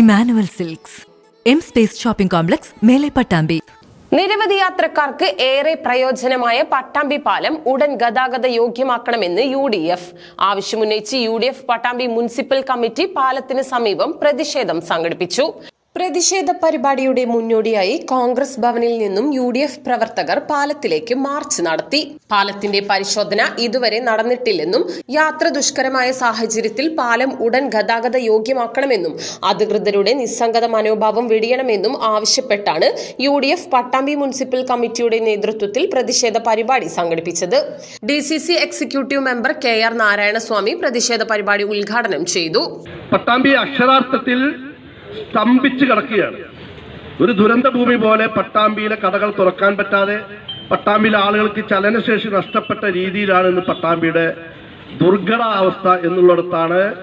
Emmanuel silks. M space shopping complex മേലെ പട്ടാമ്പി. നിരവധി യാത്രക്കാർക്ക് ഏറെ പ്രയോജനമായ പട്ടാമ്പി പാലം ഉടൻ ഗതാഗത യോഗ്യമാക്കണമെന്ന് U D F ആവശ്യമുന്നയിച്ച് U D F Pattambi municipal committee പാലത്തിന് സമീപം പ്രതിഷേധം സംഘടിപ്പിച്ചു. പ്രതിഷേധ പരിപാടിയുടെ മുന്നോടിയായി കോൺഗ്രസ് ഭവനിൽ നിന്നും യു ഡി എഫ് പ്രവർത്തകർ പാലത്തിലേക്ക് മാർച്ച് നടത്തി. പാലത്തിന്റെ പരിശോധന ഇതുവരെ നടന്നിട്ടില്ലെന്നും യാത്ര ദുഷ്കരമായ സാഹചര്യത്തിൽ പാലം ഉടൻ ഗതാഗത യോഗ്യമാക്കണമെന്നും അധികൃതരുടെ നിസ്സംഗത മനോഭാവം വെടിയണമെന്നും ആവശ്യപ്പെട്ടാണ് U D F Pattambi municipal കമ്മിറ്റിയുടെ നേതൃത്വത്തിൽ പ്രതിഷേധ പരിപാടി സംഘടിപ്പിച്ചത്. D C C executive member K R Narayanaswami പ്രതിഷേധ പരിപാടി ഉദ്ഘാടനം ചെയ്തു. പട്ടാമ്പി അക്ഷരാർത്ഥത്തിൽ സ്തംഭിച്ച് കിടക്കുകയാണ്. ഒരു ദുരന്ത ഭൂമി പോലെ പട്ടാമ്പിയിലെ കടകൾ തുറക്കാൻ പറ്റാതെ പട്ടാമ്പിയിലെ ആളുകൾക്ക് ചലനശേഷി നഷ്ടപ്പെട്ട രീതിയിലാണ് ഇന്ന് പട്ടാമ്പിയുടെ ദുർഘട അവസ്ഥ എന്നുള്ളിടത്താണ്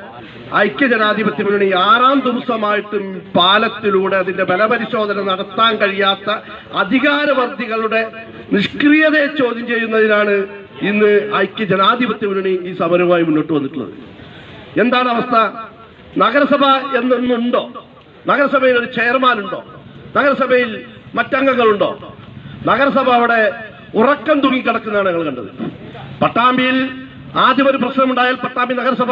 ഐക്യജനാധിപത്യ മുന്നണി ആറാം ദിവസമായിട്ടും പാലത്തിലൂടെ അതിന്റെ ബലപരിശോധന നടത്താൻ കഴിയാത്ത അധികാരവർത്തികളുടെ നിഷ്ക്രിയതയെ ചോദ്യം ചെയ്യുന്നതിനാണ് ഇന്ന് ഐക്യജനാധിപത്യ മുന്നണി ഈ സമരവുമായി മുന്നോട്ട് വന്നിട്ടുള്ളത്. എന്താണ് അവസ്ഥ? നഗരസഭ എന്നൊന്നുണ്ടോ? നഗരസഭയിൽ ഒരു ചെയർമാൻ ഉണ്ടോ? നഗരസഭയിൽ മറ്റംഗങ്ങളുണ്ടോ? നഗരസഭ അവിടെ ഉറക്കം തൂങ്ങിക്കിടക്കുന്നതാണ് ഞങ്ങൾ കണ്ടത്. പട്ടാമ്പിയിൽ ആദ്യം ഒരു പ്രശ്നമുണ്ടായാൽ പട്ടാമ്പി നഗരസഭ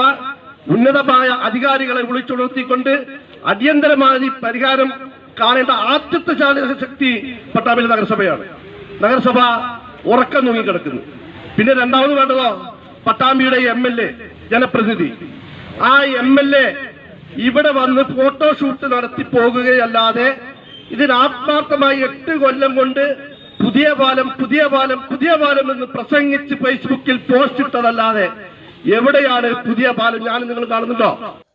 ഉന്നതമായ അധികാരികളെ വിളിച്ചുണർത്തിക്കൊണ്ട് അടിയന്തരമായി പരിഹാരം കാണേണ്ട ആദ്യത്തെ ചാലക ശക്തി പട്ടാമ്പി നഗരസഭയാണ്. നഗരസഭ ഉറക്കം തൂങ്ങിക്കിടക്കുന്നു പിന്നെ രണ്ടാമത് വേണ്ടതോ? പട്ടാമ്പിയുടെ എം എൽ എ ജനപ്രതിനിധി. ആ എം എൽ എ ഇവിടെ വന്ന് ഫോട്ടോഷൂട്ട് നടത്തി പോകുകയല്ലാതെ ഇതിന് ആത്മാർത്ഥമായി എട്ട് കൊല്ലം കൊണ്ട് പുതിയ പാലം പുതിയ പാലം പുതിയ പാലം എന്ന് പ്രസംഗിച്ച് ഫേസ്ബുക്കിൽ പോസ്റ്റ് ഇട്ടതല്ലാതെ എവിടെയാണ് പുതിയ പാലം? ഞാൻ നിങ്ങൾ കാണുന്നുണ്ടോ?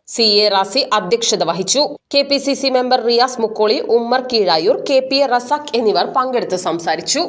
സി എ റാസി അധ്യക്ഷത വഹിച്ചു. K P C C member Riyas Mukkoli Ummar Keezhayur K P A Razak എന്നിവർ പങ്കെടുത്ത് സംസാരിച്ചു.